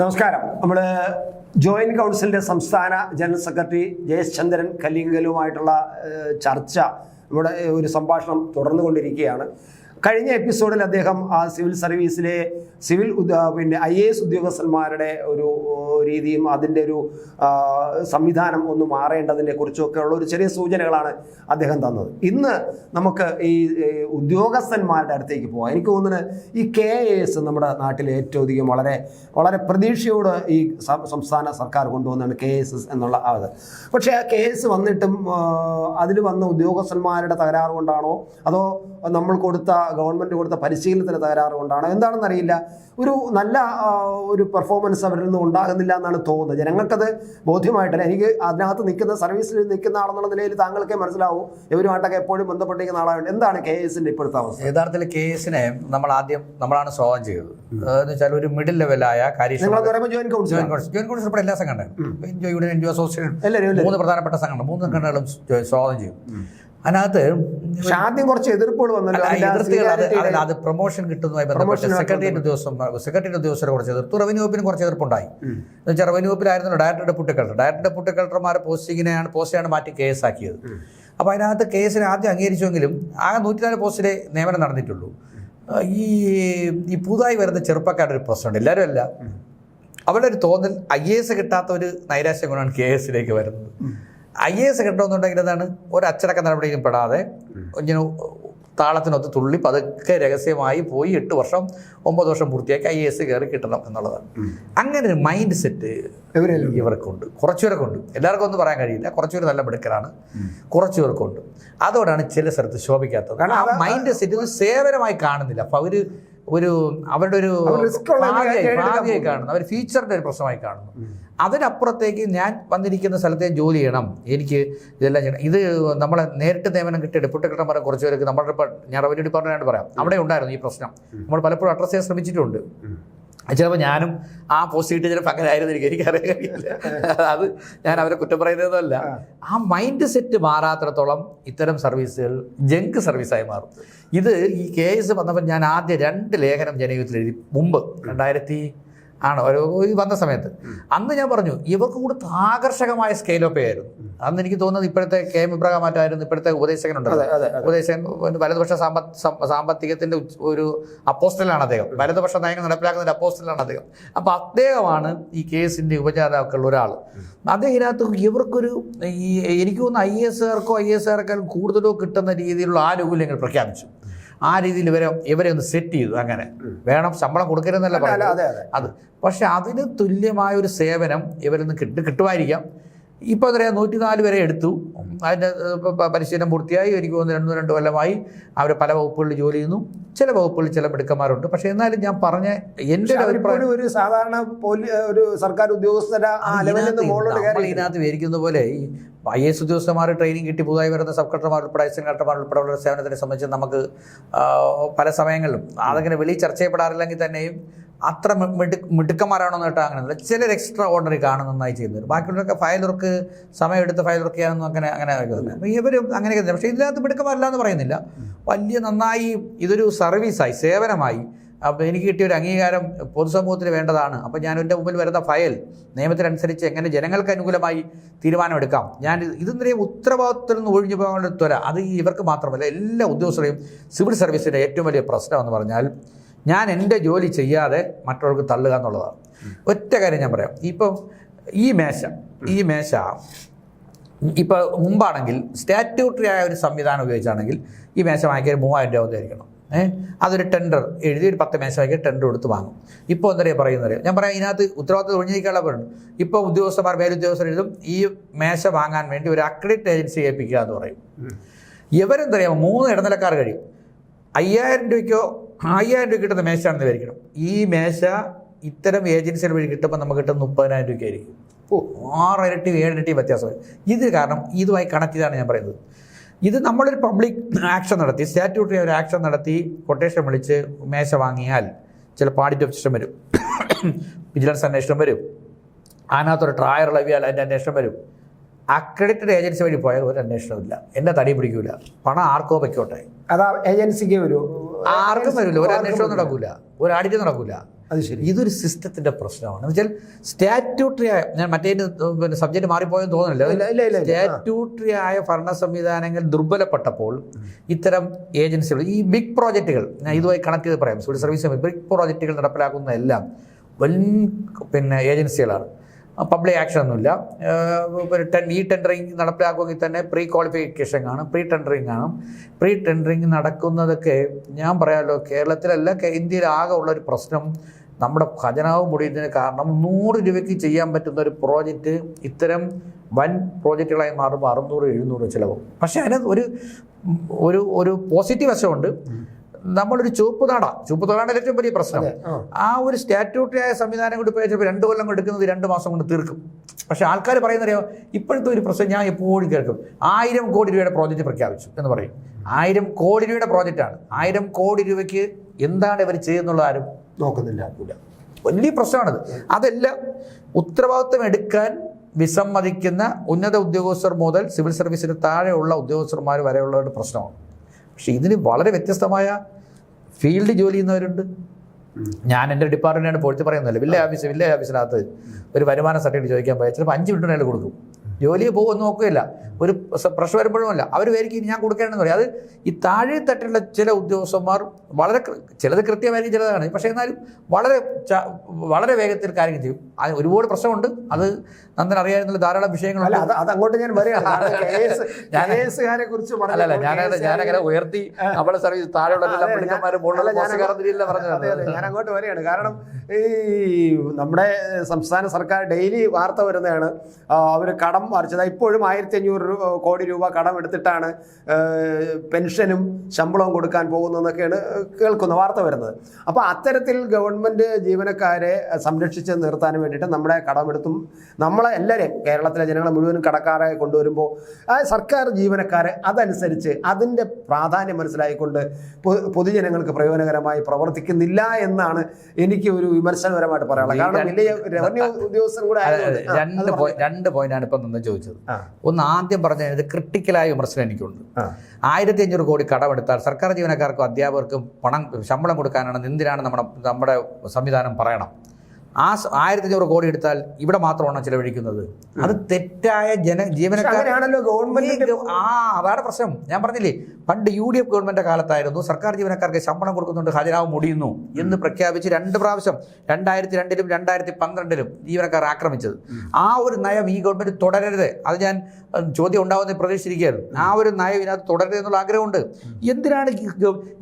നമസ്കാരം. നമ്മൾ ജോയിന്റ് കൗൺസിലിന്റെ സംസ്ഥാന ജനറൽ സെക്രട്ടറി ജയസ് ചന്ദ്രൻ കല്ലിങ്കലുമായിട്ടുള്ള ചർച്ച നമ്മുടെ ഒരു സംഭാഷണം തുടർന്നുകൊണ്ടിരിക്കുകയാണ്. കഴിഞ്ഞ എപ്പിസോഡിൽ അദ്ദേഹം ആ സിവിൽ സർവീസിലെ സിവിൽ പിന്നെ ഐ എ എസ് ഉദ്യോഗസ്ഥന്മാരുടെ ഒരു രീതിയും അതിന്റെ ഒരു സംവിധാനം ഒന്ന് മാറേണ്ടതിനെ കുറിച്ചൊക്കെ ഉള്ള ഒരു ചെറിയ സൂചനകളാണ് അദ്ദേഹം തന്നത്. ഇന്ന് നമുക്ക് ഈ ഉദ്യോഗസ്ഥന്മാരുടെ അടുത്തേക്ക് പോകാം. എനിക്ക് തോന്നുന്നത് ഈ കെ എ എസ് നമ്മുടെ നാട്ടിൽ ഏറ്റവും അധികം വളരെ വളരെ പ്രതീക്ഷയോട് ഈ സംസ്ഥാന സർക്കാർ കൊണ്ടുവന്നാണ് കെ എസ് എന്നുള്ള അത് പക്ഷേ ആ കെ എസ് വന്നിട്ടും അതിൽ വന്ന ഉദ്യോഗസ്ഥന്മാരുടെ തകരാറ് കൊണ്ടാണോ? അതോ നമ്മൾ കൊടുത്ത ഗവൺമെന്റ് കൊടുത്ത പരിശീലനത്തിന് തകരാറ് കൊണ്ടാണ് എന്താണെന്നറിയില്ല. ഒരു നല്ല ഒരു പെർഫോമൻസ് അവരിൽ നിന്ന് ഉണ്ടാകുന്നില്ല എന്നാണ് തോന്നുന്നത്. ജനങ്ങൾക്കത് ബോധ്യമായിട്ടില്ല? എനിക്ക് അതിനകത്ത് നിൽക്കുന്ന സർവീസിൽ നിൽക്കുന്ന ആളെന്നുള്ള നിലയിൽ താങ്കൾക്കേ മനസ്സിലാവും. ഇവരുമായിട്ടൊക്കെ എപ്പോഴും ബന്ധപ്പെട്ടിരിക്കുന്ന ആളാണ് എന്താണ് കെ എസിന്റെ ഇപ്പോഴത്തെ അവസ്ഥ? യഥാർത്ഥത്തിൽ കെ എസിനെ നമ്മൾ ആദ്യം നമ്മളാണ് സ്വാഗതം ചെയ്തത്. എന്ന് വെച്ചാൽ ഒരു മിഡിൽ ലെവലായ പറയുമ്പോൾ ജോയിന്റ് കൗൺസിൽ ജോയിൻ കൗൺസിൽ എല്ലാ സംഘടനയും. NGO union NGO association. മൂന്ന് പ്രധാനപ്പെട്ട സംഘടന മൂന്ന് സംഘടനകളും സ്വാഗതം ചെയ്യും. അതിനകത്ത് പക്ഷെ ആദ്യം കുറച്ച് എതിർപ്പുകൾ വന്നല്ലോ. എതിർത്തുകൾ അത് പ്രൊമോഷൻ കിട്ടുന്നതുമായി ബന്ധപ്പെട്ട് സെക്രട്ടേറിയറ്റ് ഉദ്യോഗസ്ഥ സെക്രട്ടേറിയറ്റ് ഉദ്യോഗസ്ഥരെ കുറച്ച് എതിർത്തു. റവന്യൂ വകുപ്പിന് കുറച്ച് എതിർപ്പുണ്ടായി. എന്ന് വെച്ചാൽ revenue വകുപ്പിലായിരുന്നു director deputy collector director deputy കളക്ടർമാരെ പോസ്റ്റിങ്ങിനെയാണ് പോസ്റ്റിനെയാണ് മാറ്റി കേസ് ആക്കിയത്. അപ്പോൾ അതിനകത്ത് കേസിനെ ആദ്യം അംഗീകരിച്ചുവെങ്കിലും ആകെ നൂറ്റിനാല് പോസ്റ്റിലെ നിയമനം നടന്നിട്ടുള്ളൂ. ഈ ഈ പുതുതായി വരുന്ന ചെറുപ്പക്കാരുടെ ഒരു പ്രശ്നമുണ്ട്. എല്ലാവരും അല്ല. അവരുടെ ഒരു തോന്നൽ ഐ എ എസ് കിട്ടാത്ത ഒരു നൈരാശ്യം കൊണ്ടാണ് കെ എസിലേക്ക് വരുന്നത്. ഐ എ എസ് കിട്ടണമെന്നുണ്ടെങ്കിൽ എന്താണ്? ഒരു അച്ചടക്ക നടപടിയിലും പെടാതെ ഇങ്ങനെ താളത്തിനൊത്ത് തുള്ളി പതുക്കെ രഹസ്യമായി പോയി എട്ട് വർഷം ഒമ്പത് വർഷം പൂർത്തിയാക്കി ഐ എ എസ് കയറി കിട്ടണം എന്നുള്ളതാണ് അങ്ങനെ ഒരു മൈൻഡ് സെറ്റ് ഇവർക്കുണ്ട്. കുറച്ചുപേരൊക്കെ ഉണ്ട് എല്ലാവർക്കും ഒന്നും പറയാൻ കഴിയില്ല. കുറച്ചുപേർ നല്ല മിടുക്കരാണ്. കുറച്ചുപേർക്കുണ്ട്. അതോടാണ് ചില സ്ഥലത്ത് ശോഭിക്കാത്തത്. കാരണം ആ മൈൻഡ് സെറ്റ് സേവനമായി കാണുന്നില്ല. അപ്പം അവർ ഒരു അവരുടെ ഒരു അവർ ഭാവിയായി കാണുന്നു. അവർ ഫ്യൂച്ചറിന്റെ ഒരു പ്രശ്നമായി കാണുന്നു. അതിനപ്പുറത്തേക്ക് ഞാൻ വന്നിരിക്കുന്ന സ്ഥലത്തെ ജോലി ചെയ്യണം. എനിക്ക് ഇതെല്ലാം ചെയ്യണം. ഇത് നമ്മളെ നേരിട്ട് നിയമനം കിട്ടിയ ഡെപ്യൂട്ടി കളക്ടർമാരെ കുറച്ച് പേർക്ക് നമ്മുടെ ഇപ്പോൾ ഞാൻ റവന്യൂ ഡിപ്പാർട്ട്മെന്റ് പറയാം. അവിടെ ഉണ്ടായിരുന്നു ഈ പ്രശ്നം. നമ്മൾ പലപ്പോഴും അഡ്രസ്സ് ചെയ്യാൻ ശ്രമിച്ചിട്ടുണ്ട്. ചിലപ്പോൾ ഞാനും ആ പോസ്റ്റ് കിട്ടിയ ചിലപ്പോൾ അങ്ങനെ ആയിരുന്നിരിക്കും എനിക്കറിയാൻ കഴിയില്ല. അത് ഞാൻ അവരെ കുറ്റം പറയുന്നതല്ല ആ. മൈൻഡ് സെറ്റ് മാറാത്തിടത്തോളം ഇത്തരം സർവീസുകൾ ജങ്ക് സർവീസായി മാറും. ഇത് ഈ കേസ് വന്നപ്പോൾ ഞാൻ ആദ്യ രണ്ട് ലേഖനം ജനയുഗത്തിൽ എഴുതി. മുമ്പ് രണ്ടായിരത്തി ആണ്. ഒരു ഈ വന്ന സമയത്ത്. അന്ന് ഞാൻ പറഞ്ഞു ഇവർക്ക് കൂടുതൽ ആകർഷകമായ സ്കെയിൽ ഓഫ് ആയിരുന്നു. അന്ന് എനിക്ക് തോന്നുന്നത് ഇപ്പോഴത്തെ കെ എം ഇബ്രാഹിം മാറ്റായിരുന്നു ഇപ്പോഴത്തെ അതെ. ഉപദേശകൻ വലതുപക്ഷ സാമ്പത് സാമ്പത്തികത്തിന്റെ ഒരു അപ്പോസ്റ്റലാണ് അദ്ദേഹം. വലതുപക്ഷ നയങ്ങൾ നടപ്പിലാക്കുന്നതിന്റെ അപ്പോസ്റ്റലാണ് അദ്ദേഹം. അപ്പൊ അദ്ദേഹമാണ് ഈ കേസിന്റെ ഉപജാതാക്കളിൽ ഒരാൾ അദ്ദേഹം ഇതിനകത്ത് ഇവർക്കൊരു ഈ എനിക്ക് തോന്നുന്നു ഐ എസ് ആർക്കോ ഐ എസ് ആർക്കാലും കൂടുതലോ കിട്ടുന്ന രീതിയിലുള്ള ആനുകൂല്യങ്ങൾ പ്രഖ്യാപിച്ചു. ആ രീതിയിൽ ഇവരെ ഇവരെ ഒന്ന് സെറ്റ് ചെയ്തു അങ്ങനെ. വേണം ശമ്പളം കൊടുക്കരുതെന്നല്ല പറയുന്നത്? അതെ പക്ഷെ അതിന് തുല്യമായ ഒരു സേവനം ഇവരിൽ നിന്ന് കിട്ടു കിട്ടുമായിരിക്കാം. ഇപ്പോൾ എന്താ പറയുക നൂറ്റിനാല് വരെ എടുത്തു. അതിന്റെ പരിശീലനം പൂർത്തിയായി. എനിക്ക് തോന്നുന്നു രണ്ടു രണ്ട് കൊല്ലമായി അവർ പല വകുപ്പുകളിൽ ജോലി ചെയ്യുന്നു. ചില വകുപ്പുകളിൽ ചില മിടുക്കന്മാരുണ്ട്. പക്ഷേ എന്നാലും ഞാൻ പറഞ്ഞ എന്റെ ഒരു സാധാരണ ഒരു സർക്കാർ ഉദ്യോഗസ്ഥര ഇതിനകത്ത് വിവരിക്കുന്ന പോലെ ഈ ഐ എസ് ഉദ്യോഗസ്ഥന്മാർ ട്രെയിനിങ് കിട്ടി പുതുതായി വരുന്ന സബ് കളക്ടർമാർ ഉൾപ്പെടെ അസിസ്റ്റന്റ് കളക്ടർമാർ ഉൾപ്പെടെയുള്ള സേവനത്തിനെ സംബന്ധിച്ച് നമുക്ക് പല സമയങ്ങളിലും അതങ്ങനെ വെളി ചർച്ച ചെയ്യപ്പെടാറില്ലെങ്കിൽ തന്നെയും അത്ര മിടു മിടുക്കന്മാരാണോ കേട്ടോ അങ്ങനെ ചിലർ എക്സ്ട്രാ ഓർഡിനറി കാണും നന്നായി ചെയ്യുന്നത് ബാക്കിയുള്ളവരൊക്കെ ഫയൽ വർക്ക് സമയമെടുത്ത് ഫയൽ വർക്ക് ചെയ്യാനൊന്നും അങ്ങനെ അങ്ങനെ അപ്പോൾ ഇവർ അങ്ങനെയൊക്കെ. പക്ഷേ ഇതിനകത്ത് മിടുക്കന്മാരല്ല എന്ന് പറയുന്നില്ല. വലിയ നന്നായി ഇതൊരു സർവീസായി സേവനമായി. അപ്പോൾ എനിക്ക് കിട്ടിയ ഒരു അംഗീകാരം പൊതുസമൂഹത്തിന് വേണ്ടതാണ്. അപ്പോൾ ഞാൻ എന്റെ മുമ്പിൽ വരുന്ന ഫയൽ നിയമത്തിനനുസരിച്ച് എങ്ങനെ ജനങ്ങൾക്ക് അനുകൂലമായി തീരുമാനമെടുക്കാം. ഞാൻ ഇത് ഇതെന്നറിയ ഉത്തരവാദിത്തത്തിൽ നിന്ന് ഒഴിഞ്ഞു പോകാനുള്ള ത്വര. അത് ഇവർക്ക് മാത്രമല്ല എല്ലാ ഉദ്യോഗസ്ഥരെയും സിവിൽ സർവീസിന്റെ ഏറ്റവും വലിയ പ്രശ്നം എന്ന് പറഞ്ഞാൽ ഞാൻ എന്റെ ജോലി ചെയ്യാതെ മറ്റുള്ളവർക്ക് തള്ളുക എന്നുള്ളതാണ്. ഒറ്റ കാര്യം ഞാൻ പറയാം. ഇപ്പം ഈ മേശ ഈ മേശ ഇപ്പോൾ മുമ്പാണെങ്കിൽ സ്റ്റാറ്റ്യൂട്ടറി ആയ ഒരു സംവിധാനം ഉപയോഗിച്ചാണെങ്കിൽ ഈ മേശ വാങ്ങിക്കാൻ മൂവായിരം രൂപ ആയിരിക്കണം ഏഹ് അതൊരു ടെൻഡർ എഴുതി ഒരു പത്ത് മേശ വാങ്ങിക്കാൻ ടെൻഡർ കൊടുത്ത് വാങ്ങും. ഇപ്പോൾ എന്തറിയാ പറയുന്നത് ഞാൻ പറയാം ഇതിനകത്ത് ഉത്തരവാദിത്വം ഒഴിഞ്ഞിരിക്കാനുള്ള പറയുന്നു ഇപ്പോൾ ഉദ്യോഗസ്ഥന്മാർ മേലുദ്യോഗസ്ഥർ എഴുതും ഈ മേശ വാങ്ങാൻ വേണ്ടി ഒരു അക്രഡിറ്റ് ഏജൻസി ഏൽപ്പിക്കുക എന്ന് പറയും. ഇവരെന്തറിയാം മൂന്ന് ഇടനിലക്കാർ കഴിയും. അയ്യായിരം രൂപയ്ക്കോ അയ്യായിരം രൂപ കിട്ടുന്ന മേശയാണെന്ന് വിചാരിക്കണം. ഈ മേശ ഇത്തരം ഏജൻസികൾ വഴി കിട്ടുമ്പോൾ നമുക്ക് കിട്ടുന്ന മുപ്പതിനായിരം രൂപയ്ക്കായിരിക്കും ഓ ആറ് ഇരട്ടി ഏഴ് ഇരട്ടി വ്യത്യാസം ഇത് കാരണം ഇതുമായി കണക്ട് ചെയ്താണ് ഞാൻ പറയുന്നത്. ഇത് നമ്മളൊരു പബ്ലിക് ആക്ഷൻ നടത്തി സ്റ്റാറ്റ്യൂട്ടറി ഒരു ആക്ഷൻ നടത്തി കൊട്ടേഷൻ വിളിച്ച് മേശ വാങ്ങിയാൽ ചില പാഡിറ്റ് ഓഫീസർ വരും. വിജിലൻസ് അന്വേഷണം വരും. അതിനകത്തൊരു ട്രയർ ലവിയാൽ അതിന്റെ അന്വേഷണം വരും. അക്രഡിറ്റഡ് ഏജൻസി വഴി പോയാൽ ഒരു അന്വേഷണമില്ല എന്നെ തടി പിടിക്കൂല. പണം ആർക്കോ വയ്ക്കോട്ടെ അതാ ഏജൻസിക്ക് ഒരു ആർക്കും വരില്ല ഒരു അന്വേഷണം നടക്കൂല. ഒരു ആഡിറ്റ് നടക്കൂല. അത് ശരി. ഇതൊരു സിസ്റ്റത്തിന്റെ പ്രശ്നമാണ്. എന്ന് വെച്ചാൽ സ്റ്റാറ്റ്യൂട്ടറി ആയ ഞാൻ മറ്റേ പിന്നെ സബ്ജക്ട് മാറിപ്പോയെന്ന് തോന്നുന്നില്ല. സ്റ്റാറ്റ്യൂട്ടറി ആയ ഭരണ സംവിധാനങ്ങൾ ദുർബലപ്പെട്ടപ്പോൾ ഇത്തരം ഏജൻസികൾ ഈ ബിഗ് പ്രോജക്റ്റുകൾ ഞാൻ ഇതുമായി കണക്ട് ചെയ്ത് പറയാം. സിവിൽ സർവീസ് ബിഗ് പ്രോജക്റ്റുകൾ നടപ്പിലാക്കുന്നതെല്ലാം വൻ പിന്നെ ഏജൻസികളാണ്. പബ്ലിക് ആക്ഷൻ ഒന്നുമില്ല. ടെൻ ഈ ടെൻഡറിങ് നടപ്പിലാക്കുമെങ്കിൽ തന്നെ പ്രീ ക്വാളിഫിക്കേഷൻ കാണും പ്രീ ടെൻഡറിങ് കാണും. പ്രീ ടെൻഡറിങ് നടക്കുന്നതൊക്കെ ഞാൻ പറയാമല്ലോ കേരളത്തിലല്ല ഇന്ത്യയിലാകെ ഉള്ളൊരു പ്രശ്നം നമ്മുടെ ഖജനാവ് മുടിയുന്നതിന് കാരണം നൂറ് രൂപയ്ക്ക് ചെയ്യാൻ പറ്റുന്ന ഒരു പ്രോജക്റ്റ് ഇത്തരം വൻ പ്രോജക്റ്റുകളായി മാറുമ്പോൾ അറുന്നൂറ് എഴുന്നൂറ് ചിലവും. പക്ഷേ അതിന് ഒരു ഒരു ഒരു പോസിറ്റീവ് വശമുണ്ട്. നമ്മളൊരു ചുവപ്പ് നാട ചുവപ്പ് നാടാണ് ഏറ്റവും വലിയ പ്രശ്നം. ആ. ഒരു സ്റ്റാറ്റ്യൂട്ടറിയായ സംവിധാനം കൊണ്ട് പോയി ചിലപ്പോൾ രണ്ട് കൊല്ലം എടുക്കുന്നത് രണ്ട് മാസം കൊണ്ട് തീർക്കും. പക്ഷേ ആൾക്കാർ പറയുന്നറിയോ ഇപ്പോഴത്തെ ഒരു പ്രശ്നം ഞാൻ എപ്പോഴും കേൾക്കും. ആയിരം കോടി രൂപയുടെ പ്രോജക്റ്റ് പ്രഖ്യാപിച്ചു എന്ന് പറയും. ആയിരം കോടി രൂപയുടെ പ്രോജക്റ്റാണ്. ആയിരം കോടി രൂപയ്ക്ക് എന്താണ് ഇവർ ചെയ്യുന്നുള്ള ആരും നോക്കുന്നില്ല വലിയ പ്രശ്നമാണത്. അതെല്ലാം ഉത്തരവാദിത്വം എടുക്കാൻ വിസമ്മതിക്കുന്ന ഉന്നത ഉദ്യോഗസ്ഥർ മുതൽ സിവിൽ സർവീസിന് താഴെയുള്ള ഉദ്യോഗസ്ഥന്മാർ വരെയുള്ളവരുടെ പ്രശ്നമാണ്. പക്ഷേ ഇതിന് വളരെ വ്യത്യസ്തമായ ഫീൽഡ് ജോലി ചെയ്യുന്നവരുണ്ട്. ഞാൻ എന്റെ ഡിപ്പാർട്ട്മെന്റാണ് പൊഴുത്തി പറയുന്നില്ല വില്ലേജ് ഓഫീസ് വില്ലേജ് ഓഫീസിനകത്ത് ഒരു വരുമാന സർട്ടിഫിക്കറ്റ് ചോദിക്കാൻ പോയാൽ ചിലപ്പോൾ അഞ്ച് മിനിറ്റ് അയാൾ കൊടുക്കും. ജോലി പോകുമെന്ന് നോക്കുകയില്ല. ഒരു പ്രഷർ വരുമ്പോഴും അല്ല അവർ ഇനി ഞാൻ കൊടുക്കേണ്ടെന്ന് പറയും. അത് ഈ താഴെ തട്ടിലുള്ള ചില ഉദ്യോഗസ്ഥന്മാർ വളരെ ചിലത് കൃത്യമായിരിക്കും ചിലതാണ്. പക്ഷേ എന്നാലും വളരെ വളരെ വേഗത്തിൽ കാര്യങ്ങൾ ചെയ്യും. അത് ഒരുപാട് പ്രശ്നമുണ്ട്. അത് നന്ദൻ അറിയാവുന്ന ധാരാളം വിഷയങ്ങളുണ്ട് അത് അത് അങ്ങോട്ട് ഞാൻ പറയാസുകാരെ കുറിച്ച് അല്ലല്ല ഞാനത് ഞാനങ്ങനെ ഉയർത്തി നമ്മുടെ സർവീസ് താഴെയുള്ള പറഞ്ഞത് ഞാൻ അങ്ങോട്ട് വരികയാണ്. കാരണം ഈ നമ്മുടെ സംസ്ഥാന സർക്കാർ ഡെയിലി വാർത്ത വരുന്നതാണ്. അവർ കടം മറിച്ചത്. ഇപ്പോഴും ആയിരത്തി അഞ്ഞൂറ് കോടി രൂപ കടം എടുത്തിട്ടാണ് പെൻഷനും ശമ്പളവും കൊടുക്കാൻ പോകുന്നതെന്നൊക്കെയാണ് കേൾക്കുന്ന വാർത്ത വരുന്നത്. അപ്പോൾ അത്തരത്തിൽ ഗവൺമെന്റ് ജീവനക്കാരെ സംരക്ഷിച്ച് നിർത്താൻ വേണ്ടിയിട്ട് നമ്മുടെ കടമെടുത്തും നമ്മളെ എല്ലാവരെയും കേരളത്തിലെ ജനങ്ങളെ മുഴുവനും കടക്കാരെ കൊണ്ടുവരുമ്പോൾ ആ സർക്കാർ ജീവനക്കാരെ അതനുസരിച്ച് അതിന്റെ പ്രാധാന്യം മനസ്സിലായിക്കൊണ്ട് പൊതുജനങ്ങൾക്ക് പ്രയോജനകരമായി പ്രവർത്തിക്കുന്നില്ല എന്നാണ് എനിക്ക് ഒരു വിമർശനപരമായിട്ട് പറയാനുള്ളത്. കാരണം വലിയ റവന്യൂ ഉദ്യോഗസ്ഥൻ കൂടെ രണ്ട് പോയിന്റ് ആണ് രണ്ട് പോയിന്റാണ് ഇപ്പം നിന്ന് ചോദിച്ചത്. ഒന്ന് ആദ്യം പറഞ്ഞ ഇത് ക്രിട്ടിക്കലായ വിമർശനം എനിക്കുണ്ട്. ആയിരത്തി അഞ്ഞൂറ് കോടി കടമെടുത്താൽ സർക്കാർ ജീവനക്കാർക്കും അധ്യാപകർക്കും പണം ശമ്പളം കൊടുക്കാനാണ് എന്തിനാണ് നമ്മുടെ നമ്മുടെ സംവിധാനം പറയണം. ആ സ- ആയിരത്തി അഞ്ഞൂറ് കോടി എടുത്താൽ ഇവിടെ മാത്രമാണോ ചിലവഴിക്കുന്നത്? അത് തെറ്റായ ജന ജീവനക്കാരാണല്ലോ ഗവൺമെന്റ് ആ അതാണ് പ്രശ്നം. ഞാൻ പറഞ്ഞില്ലേ പണ്ട് യു ഡി എഫ് ഗവൺമെന്റ് കാലത്തായിരുന്നു സർക്കാർ ജീവനക്കാർക്ക് ശമ്പളം കൊടുക്കുന്നുണ്ട് ഹാജരാവ് മുടിയുന്നു എന്ന് പ്രഖ്യാപിച്ച് രണ്ട് പ്രാവശ്യം രണ്ടായിരത്തി രണ്ടിലും രണ്ടായിരത്തി പന്ത്രണ്ടിലും ജീവനക്കാർ ആക്രമിച്ചത്. ആ ഒരു നയം ഈ ഗവൺമെന്റ് തുടരരുത്. അത് ഞാൻ ചോദ്യം ഉണ്ടാവുന്ന പ്രതീക്ഷിച്ചിരിക്കുകയായിരുന്നു. ആ ഒരു നയം ഇതിനകത്ത് തുടരരുത് എന്നുള്ള ആഗ്രഹമുണ്ട്. എന്തിനാണ്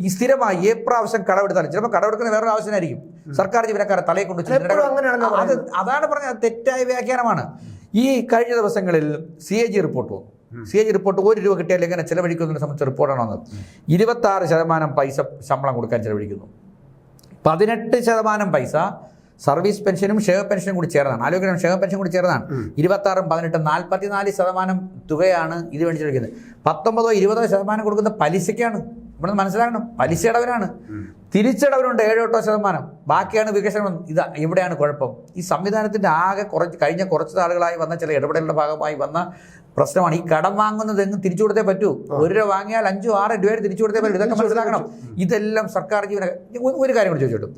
ഈ സ്ഥിരമായി ഏ പ്രാവശ്യം കടമെടുത്താലും ചിലപ്പോൾ കടമെടുക്കുന്ന വേറൊരു ആവശ്യമായിരിക്കും സർക്കാർ ജീവനക്കാരെ തലയെ കൊണ്ട് അത് അതാണ് പറഞ്ഞത് തെറ്റായ വ്യാഖ്യാനമാണ്. ഈ കഴിഞ്ഞ ദിവസങ്ങളിൽ സി എ ജി റിപ്പോർട്ട് വന്നു. സി എ ജി റിപ്പോർട്ട് ഒരു രൂപ കിട്ടിയാൽ എങ്ങനെ ചെലവഴിക്കുന്നതിനെ സംബന്ധിച്ച റിപ്പോർട്ടാണ് വന്നത്. ഇരുപത്തി ആറ് ശതമാനം പൈസ ശമ്പളം കൊടുക്കാൻ ചെലവഴിക്കുന്നു. പതിനെട്ട് ശതമാനം പൈസ സർവീസ് പെൻഷനും ക്ഷേമ പെൻഷനും കൂടി ചേർന്നാണ് ആലോചിക്കണം ക്ഷേമ പെൻഷൻ കൂടി ചേർന്നാണ് ഇരുപത്തി ആറും പതിനെട്ടും നാൽപ്പത്തിനാല് ശതമാനം തുകയാണ് ഇത് വേണ്ടി ചെലവഴിക്കുന്നത്. പത്തൊമ്പതോ ഇരുപതോ ശതമാനം കൊടുക്കുന്ന പലിശയ്ക്കാണ്. ഇവിടെ മനസ്സിലാക്കണം. പലിശയടവനാണ് തിരിച്ചടവനുണ്ട് ഏഴോ എട്ടോ ശതമാനം. ബാക്കിയാണ് വികസനം ഇത് എവിടെയാണ് കുഴപ്പം? ഈ സംവിധാനത്തിന്റെ ആകെ കുറച്ച് കഴിഞ്ഞ കുറച്ച് നാളുകളായി വന്ന ചില ഇടപെടലിന്റെ ഭാഗമായി വന്ന പ്രശ്നമാണ്. ഈ കടം വാങ്ങുന്നത് എങ്ങും തിരിച്ചു കൊടുത്തേ പറ്റൂ. ഒരു രൂപ വാങ്ങിയാൽ അഞ്ചോ ആറ് രൂപ തിരിച്ചു കൊടുത്തേ പറ്റൂ. ഇതൊക്കെ മനസ്സിലാക്കണം. ഇതെല്ലാം സർക്കാർ ജീവന ഒരു കാര്യം കൂടി ചോദിച്ചോട്ടു.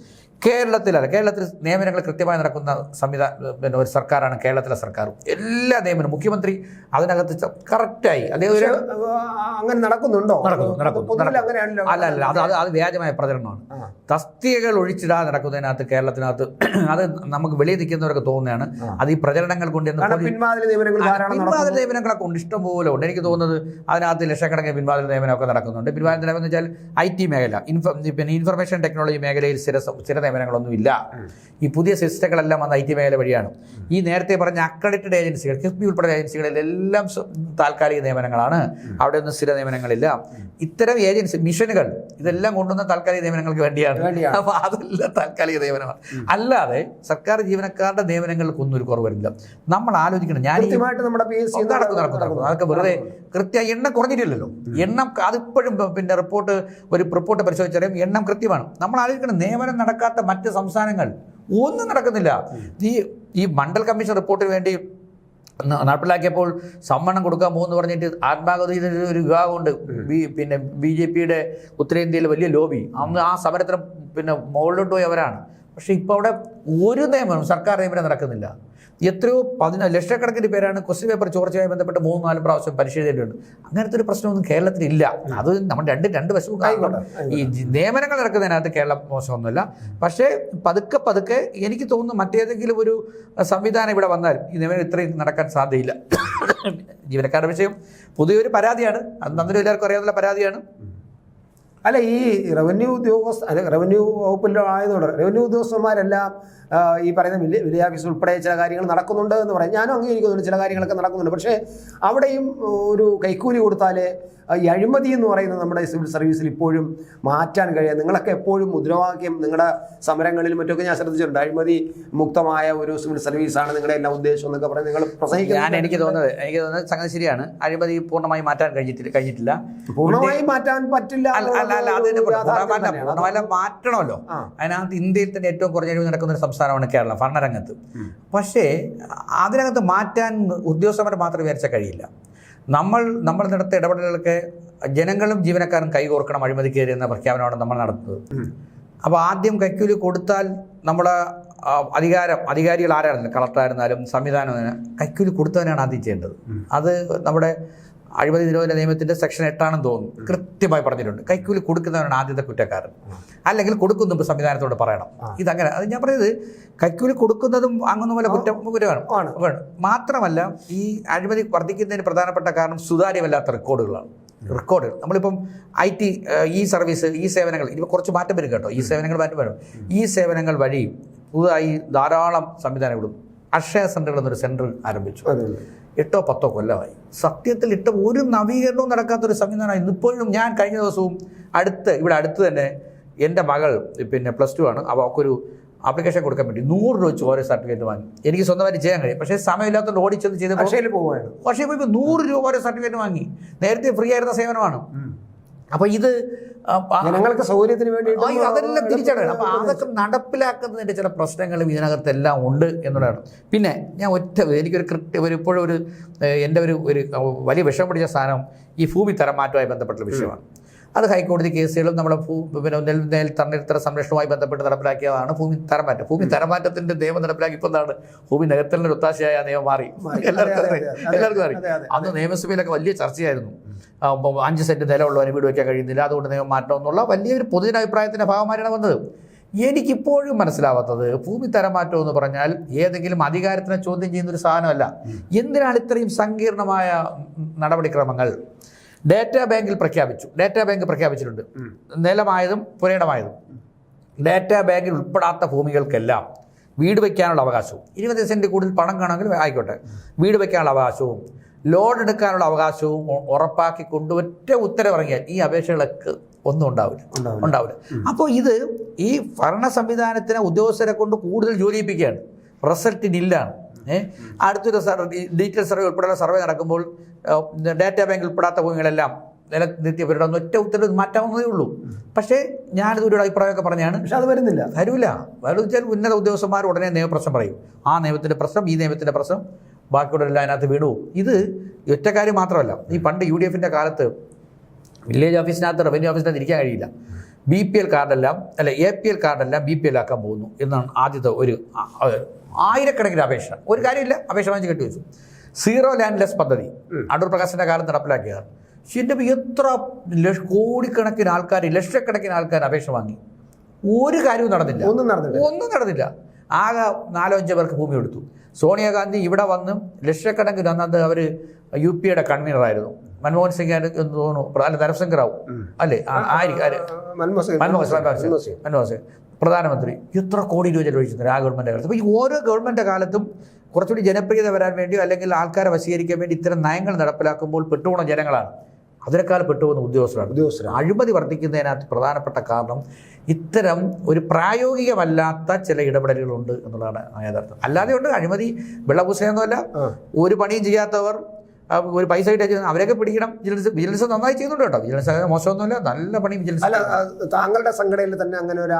കേരളത്തിലല്ല കേരളത്തിൽ നിയമനങ്ങൾ കൃത്യമായി നടക്കുന്ന സംവിധാന പിന്നെ ഒരു സർക്കാരാണ് കേരളത്തിലെ സർക്കാർ എല്ലാ നിയമനവും മുഖ്യമന്ത്രി അതിനകത്ത് കറക്റ്റായി. അദ്ദേഹം ഒരു അങ്ങനെ നടക്കുന്നുണ്ടോ? നടക്കുന്നു നടക്കുന്നു അല്ല അല്ല അത് അത് അത് വ്യാജമായ പ്രചരണമാണ്. തസ്തികകൾ ഒഴിച്ചിടാതെ നടക്കുന്നതിനകത്ത് കേരളത്തിനകത്ത് അത് നമുക്ക് വെളിയിൽ നിൽക്കുന്നവരൊക്കെ തോന്നുന്നതാണ്. അത് ഈ പ്രചരണങ്ങൾ കൊണ്ട് പിൻവാതിൽ നിയമനങ്ങളൊക്കെ ഉണ്ട്. ഇഷ്ടംപോലെ ഉണ്ട്. എനിക്ക് തോന്നുന്നത് അതിനകത്ത് ലക്ഷക്കണക്കിന് പിൻവാതിൽ നിയമനമൊക്കെ നടക്കുന്നുണ്ട്. പിൻവാതിൽ നിയമനം എന്ന് വെച്ചാൽ ഐ ടി മേഖല ഇൻഫ പിന്നെ ഇൻഫർമേഷൻ ടെക്നോളജി മേഖലയിൽ സ്ഥിര സ്ഥിര നിയമനങ്ങളൊന്നും ഇല്ല ഈ പുതിയ സിസ്റ്റങ്ങളെല്ലാം വന്ന ഐ ടി മേഖല വഴിയാണ്. ഈ നേരത്തെ പറഞ്ഞ അക്രഡിറ്റഡ് ഏജൻസികൾ കിഫ്ബി ഉൾപ്പെടെ ഏജൻസികളിലെല്ലാം താൽക്കാലിക നിയമനങ്ങളാണ്. അവിടെ ഒന്നും സ്ഥിര നിയമനങ്ങളില്ല. ഇത്തരം ഏജൻസി മിഷനുകൾ ഇതെല്ലാം കൊണ്ടുവന്ന താൽക്കാലിക നിയമനങ്ങൾക്ക് വേണ്ടിയാണ്. അപ്പോൾ അതെല്ലാം താൽക്കാലിക നിയമനമാണ്. അല്ലാതെ സർക്കാർ ജീവനക്കാരുടെ നിയമനങ്ങൾക്കൊന്നും ഒരു കുറവ് വരില്ല നമ്മൾ ആലോചിക്കണം ഞാൻ നടക്കും നടക്കും അതൊക്കെ വെറുതെ കൃത്യമായി എണ്ണം കുറഞ്ഞിട്ടില്ലല്ലോ. എണ്ണം അതിപ്പോഴും പിന്നെ റിപ്പോർട്ട് ഒരു റിപ്പോർട്ട് പരിശോധിച്ചറിയാം എണ്ണം കൃത്യമാണ്. നമ്മൾ ആലോചിക്കണം നിയമനം നടക്കാത്ത മറ്റ് സംസ്ഥാനങ്ങൾ. ഒന്നും നടക്കുന്നില്ല. ഈ ഈ മണ്ഡൽ കമ്മീഷൻ റിപ്പോർട്ടിന് വേണ്ടി നടപ്പിലാക്കിയപ്പോൾ സമ്മണം കൊടുക്കാൻ പോകുന്നു പറഞ്ഞിട്ട് ആത്മാഗതിയുടെ ഒരു വിഭാഗമുണ്ട്. ബി- പിന്നെ ബി ജെ പിയുടെ ഉത്തരേന്ത്യയിലെ വലിയ ലോബി. അന്ന് ആ സമരത്തിന് പിന്നെ മുകളിലോട്ട് പോയി അവരാണ് പക്ഷേ ഇപ്പോൾ അവിടെ ഒരു നിയമനം സർക്കാർ നിയമനം നടക്കുന്നില്ല. എത്രയോ പതിനാ ലക്ഷക്കണക്കിന് പേരാണ് ക്വസ്റ്റ്യൻ പേപ്പർ ചോർച്ചയുമായി ബന്ധപ്പെട്ട് മൂന്ന് നാല് പ്രാവശ്യം പരീക്ഷ എഴുതിയിട്ടുണ്ട് അങ്ങനത്തെ ഒരു പ്രശ്നമൊന്നും കേരളത്തിലില്ല. അത് നമ്മൾ രണ്ട് രണ്ട് വശവും കാണണം. ഈ നിയമനങ്ങൾ നടക്കുന്നതിനകത്ത് കേരളം മോശമൊന്നുമില്ല. പക്ഷേ പതുക്കെ പതുക്കെ എനിക്ക് തോന്നുന്നു മറ്റേതെങ്കിലും ഒരു സംവിധാനം ഇവിടെ വന്നാൽ ഈ നിയമനം ഇത്രയും നടക്കാൻ സാധ്യതയില്ല. ജീവനക്കാരുടെ വിഷയം പുതിയൊരു പരാതിയാണ്. അത് നന്ദി എല്ലാവർക്കും അറിയാവുന്ന പരാതിയാണ്. അല്ല ഈ റവന്യൂ ഉദ്യോഗസ്ഥ അല്ല റവന്യൂ വകുപ്പിൽ ആയതുകൊണ്ട് റവന്യൂ ഉദ്യോഗസ്ഥന്മാരെല്ലാം ഈ പറയുന്ന വില വില്ലേജ് ഉൾപ്പെടെ ചില കാര്യങ്ങൾ നടക്കുന്നുണ്ട് എന്ന് പറയും. ഞാനും അംഗീകരിക്കുന്നുണ്ട് ചില കാര്യങ്ങളൊക്കെ നടക്കുന്നുണ്ട്. പക്ഷേ അവിടെയും ഒരു കൈക്കൂലി കൊടുത്താൽ ഈ അഴിമതി എന്ന് പറയുന്നത് നമ്മുടെ സിവിൽ സർവീസിൽ ഇപ്പോഴും മാറ്റാൻ കഴിയാം. നിങ്ങളൊക്കെ എപ്പോഴും മുദ്രാവാക്യം നിങ്ങളുടെ സമരങ്ങളിലും മറ്റൊക്കെ ഞാൻ ശ്രദ്ധിച്ചിട്ടുണ്ട്. അഴിമതി മുക്തമായ ഒരു സിവിൽ സർവീസാണ് നിങ്ങളുടെ എല്ലാ ഉദ്ദേശം എന്നൊക്കെ പറഞ്ഞ് നിങ്ങൾ ഞാൻ പ്രസംഗിക്കുന്നത് എനിക്ക് തോന്നുന്നത് എനിക്ക് തോന്നുന്നത് സംഗതി ശരിയാണ്. അഴിമതി പൂർണമായി മാറ്റാൻ കഴിഞ്ഞിട്ടില്ല കഴിഞ്ഞിട്ടില്ല. പൂർണമായി മാറ്റാൻ പറ്റില്ല അല്ല അതിന്റെ. പൂർണമല്ല മാറ്റണമല്ലോ. അതിനകത്ത് ഇന്ത്യയിൽ തന്നെ ഏറ്റവും കുറഞ്ഞ അഴിവ് നടക്കുന്ന ഒരു സംസ്ഥാനമാണ് കേരളം ഭരണരംഗത്ത്. പക്ഷേ അതിനകത്ത് മാറ്റാൻ ഉദ്യോഗസ്ഥന്മാർ മാത്രം വിചാരിച്ചാൽ കഴിയില്ല. നമ്മൾ നമ്മൾ നടത്തിയ ഇടപെടലുകളൊക്കെ ജനങ്ങളും ജീവനക്കാരും കൈകോർക്കണം അഴിമതിക്കേറി എന്ന പ്രഖ്യാപനമാണ് നമ്മൾ നടത്തുന്നത്. അപ്പോൾ ആദ്യം കൈക്കൂലി കൊടുത്താൽ നമ്മുടെ അധികാരം അധികാരികൾ ആരായിരുന്നാലും കളക്ടറായിരുന്നാലും സംവിധാനം കൈക്കൂലി കൊടുത്തവനാണ് ആദ്യം ചെയ്യേണ്ടത്. അത് നമ്മുടെ അഴിമതി നിരോധന നിയമത്തിന്റെ സെക്ഷൻ എട്ടാണെന്ന് തോന്നുന്നു. കൃത്യമായി പറഞ്ഞിട്ടുണ്ട്. കൈക്കൂലി കൊടുക്കുന്നവനാണ് ആദ്യത്തെ കുറ്റക്കാരൻ. അല്ലെങ്കിൽ കൊടുക്കുന്നു സംവിധാനത്തോട് പറയണം. ഇതങ്ങനെ. അത് ഞാൻ പറയുന്നത് കൈക്കൂലി കൊടുക്കുന്നതും അങ്ങനെ പോലെ കുറ്റം കുറ്റമാണ്. വേണം. മാത്രമല്ല ഈ അഴിമതി വർദ്ധിക്കുന്നതിന് പ്രധാനപ്പെട്ട കാരണം സുതാര്യമല്ലാത്ത റെക്കോർഡുകളാണ്. റെക്കോർഡ് നമ്മളിപ്പം ഐ ടി ഈ സർവീസ് ഈ സേവനങ്ങൾ ഇനി കുറച്ച് മാറ്റം വരും കേട്ടോ. ഈ സേവനങ്ങൾ മാറ്റം വരും. ഈ സേവനങ്ങൾ വഴി പുതുതായി ധാരാളം സംവിധാനങ്ങളും അക്ഷയ സെന്ററുകൾ എന്നൊരു സെന്റർ ആരംഭിച്ചു. എട്ടോ പത്തോ കൊല്ലമായി. സത്യത്തിൽ ഇട്ട ഒരു നവീകരണവും നടക്കാത്തൊരു സംവിധാനം ഇന്നിപ്പോഴും ഞാൻ കഴിഞ്ഞ ദിവസവും അടുത്ത് ഇവിടെ അടുത്ത് തന്നെ എന്റെ മകൾ പിന്നെ പ്ലസ് ടു ആണ് അപ്പോൾ അവൾക്കൊരു ആപ്ലിക്കേഷൻ കൊടുക്കാൻ വേണ്ടി നൂറ് രൂപ വെച്ച് ഓരോ സർട്ടിഫിക്കറ്റ് വാങ്ങി. എനിക്ക് സ്വന്തമായിട്ട് ചെയ്യാൻ കഴിയും. പക്ഷേ സമയമില്ലാത്തതുകൊണ്ട് ഓടിച്ചെന്ന് ചെയ്ത് പക്ഷേ പോവാണ് പക്ഷേ ഇപ്പോൾ നൂറ് രൂപ ഓരോ സർട്ടിഫിക്കറ്റ് വാങ്ങി. നേരത്തെ ഫ്രീ ആയിരുന്ന സേവനമാണ്. അപ്പോൾ ഇത് ജനങ്ങൾക്ക് സൗകര്യത്തിന് വേണ്ടി അതെല്ലാം തിരിച്ചടയാണ് അപ്പോൾ അതൊക്കെ നടപ്പിലാക്കുന്നതിന്റെ ചില പ്രശ്നങ്ങളും ഇതിനകത്തെല്ലാം ഉണ്ട് എന്നുള്ളതാണ്. പിന്നെ ഞാൻ ഒറ്റ എനിക്കൊരു കൃത്യ ഒരു ഇപ്പോഴൊരു എന്റെ ഒരു ഒരു വലിയ വിഷം പിടിച്ച സാധനം ഈ ഭൂമി തരംമാറ്റവുമായി ബന്ധപ്പെട്ട വിഷയമാണ്. അത് ഹൈക്കോടതി കേസുകളും നമ്മുടെ ഭൂ പിന്നെ നെൽ നെൽ തണ്ണീർത്തര സംരക്ഷണവുമായി ബന്ധപ്പെട്ട് നടപ്പിലാക്കിയതാണ്. ഭൂമി തരമാറ്റം. ഭൂമി തരമാറ്റത്തിന്റെ നിയമം നടപ്പിലാക്കി. ഇപ്പം എന്താണ്? ഭൂമി നികത്തലിന് ഒത്താശയായ നിയമം മാറി. എല്ലാവർക്കും. എല്ലാവർക്കും അറിയാം. അന്ന് നിയമസഭയിലൊക്കെ വലിയ ചർച്ചയായിരുന്നു. അഞ്ച് സെന്റ് നിലമുള്ളവന് വീട് വയ്ക്കാൻ കഴിയുന്നില്ല. അതുകൊണ്ട് നിയമം മാറ്റണം എന്നുള്ള വലിയൊരു പൊതുജനാഭിപ്രായത്തിന്റെ ഭാഗമായിട്ടാണ് വന്നത്. എനിക്കിപ്പോഴും മനസ്സിലാവാത്തത് ഭൂമി തരമാറ്റം എന്ന് പറഞ്ഞാൽ ഏതെങ്കിലും അധികാരത്തിനെ ചോദ്യം ചെയ്യുന്ന ഒരു സാധനമല്ല. എന്തിനാണ് ഇത്രയും സങ്കീർണമായ നടപടിക്രമങ്ങൾ? ഡാറ്റാ ബാങ്കിൽ പ്രഖ്യാപിച്ചു. ഡാറ്റാ ബാങ്ക് പ്രഖ്യാപിച്ചിട്ടുണ്ട്. നിലമായതും പുരയിടമായതും. ഡാറ്റാ ബാങ്കിൽ ഉൾപ്പെടാത്ത ഭൂമികൾക്കെല്ലാം വീട് വയ്ക്കാനുള്ള അവകാശവും. ഇരുപത് സെന്റ് കൂടുതൽ പണം കാണുമെങ്കിൽ ആയിക്കോട്ടെ. വീട് വയ്ക്കാനുള്ള അവകാശവും ലോൺ എടുക്കാനുള്ള അവകാശവും ഉറപ്പാക്കി കൊണ്ട് ഒറ്റ ഉത്തരവിറങ്ങിയാൽ ഈ അപേക്ഷകളൊക്കെ ഒന്നും ഉണ്ടാവില്ല. ഉണ്ടാവില്ല. അപ്പോൾ ഇത് ഈ ഭരണ സംവിധാനത്തിനെ ഉദ്യോഗസ്ഥരെ കൊണ്ട് കൂടുതൽ ജോലിയിപ്പിക്കുകയാണ്. റിസൾട്ടിനില്ലാണ് അടുത്തൊരു ഡീറ്റെയിൽ സർവേ ഉൾപ്പെടെയുള്ള സർവേ നടക്കുമ്പോൾ ഡാറ്റാ ബാങ്ക് ഉൾപ്പെടാത്ത ഭൂമികളെല്ലാം നിലനിർത്തിയവരുടെ ഒറ്റ ഉത്തരവ് മാറ്റാവുന്നതേ ഉള്ളൂ. പക്ഷേ ഞാനിത് ഒരു അഭിപ്രായമൊക്കെ പറഞ്ഞാണ്. പക്ഷെ അത് വരുന്നില്ല. തരൂല വെച്ചാൽ ഉന്നത ഉദ്യോഗസ്ഥന്മാർ ഉടനെ നിയമപ്രശ്നം പറയും. ആ നിയമത്തിന്റെ പ്രശ്നം ഈ നിയമത്തിന്റെ പ്രശ്നം ബാക്കിയുള്ളവരെല്ലാം അതിനകത്ത് വിടൂ ഇത് ഒറ്റ കാര്യം മാത്രമല്ല. ഈ പണ്ട് യു ഡി എഫിന്റെ കാലത്ത് വില്ലേജ് ഓഫീസിനകത്ത് റവന്യൂ ഓഫീസിനകത്ത് ഇരിക്കാൻ കഴിയില്ല. ബി പി എൽ കാർഡെല്ലാം അല്ല എ പി എൽ കാർഡെല്ലാം ബി പി എൽ ആക്കാൻ പോകുന്നു എന്നാണ് ആദ്യത്തെ ഒരു ആയിരക്കണക്കിന് അപേക്ഷ. ഒരു കാര്യമില്ല അപേക്ഷ വാങ്ങിച്ച് കെട്ടി വെച്ചു. സീറോ ലാൻഡ് ലെസ് പദ്ധതി അടൂർ പ്രകാശിന്റെ കാലം നടപ്പിലാക്കിയതാണ്. എന്റെ എത്ര കോടിക്കണക്കിന് ആൾക്കാർ ലക്ഷക്കണക്കിന് ആൾക്കാർ അപേക്ഷ വാങ്ങി. ഒരു കാര്യവും നടന്നില്ല. ഒന്നും നടന്നില്ല. ഒന്നും നടന്നില്ല. ആകെ നാലോ അഞ്ചോ പേർക്ക് ഭൂമി കൊടുത്തു. സോണിയാഗാന്ധി ഇവിടെ വന്ന് ലക്ഷക്കണക്കിന് അന്നത് അവർ യു പി എയുടെ കൺവീനറായിരുന്നു മൻമോഹൻ സിംഗ് എന്ന് തോന്നുന്നു അല്ല നരസിംഹ റാവു അല്ലേ? ആയിരിക്കും? മൻമോഹൻ സിംഗ്. മൻമോഹൻ സിംഗ്. പ്രധാനമന്ത്രി. എത്ര കോടി രൂപ ചെലവഴിച്ചിട്ടുണ്ട് ആ ഗവൺമെന്റ് കാലത്ത്. അപ്പോൾ ഈ ഓരോ ഗവൺമെന്റ് കാലത്തും കുറച്ചുകൂടി ജനപ്രിയത വരാൻ വേണ്ടിയോ അല്ലെങ്കിൽ ആൾക്കാരെ വശീകരിക്കാൻ വേണ്ടി ഇത്തരം നയങ്ങൾ നടപ്പിലാക്കുമ്പോൾ പെട്ടുപോണ ജനങ്ങളാണ്. അതിനേക്കാൾ പെട്ടുപോകുന്ന ഉദ്യോഗസ്ഥരാണ്. ഉദ്യോഗസ്ഥർ അഴിമതി വർദ്ധിക്കുന്നതിനകത്ത് പ്രധാനപ്പെട്ട കാരണം ഇത്തരം ഒരു പ്രായോഗികമല്ലാത്ത ചില ഇടപെടലുകളുണ്ട് എന്നുള്ളതാണ് യഥാർത്ഥം അല്ലാതെ ഉണ്ട് അഴിമതി വെള്ളപൂസയൊന്നുമല്ല. ഒരു പണിയും ചെയ്യാത്തവർ ഒരു പൈസ കിട്ടിയ അവരൊക്കെ പിടിക്കണം. വിജിലൻസ് വിജിലൻസ് നന്നായി ചെയ്യുന്നുണ്ട് കേട്ടോ. വിജിലൻസ് അങ്ങനെ മോശമൊന്നുമില്ല. നല്ല പണി വിജിലൻസ്. അല്ല താങ്കളുടെ സംഘടനയിൽ തന്നെ അങ്ങനെ ഒരു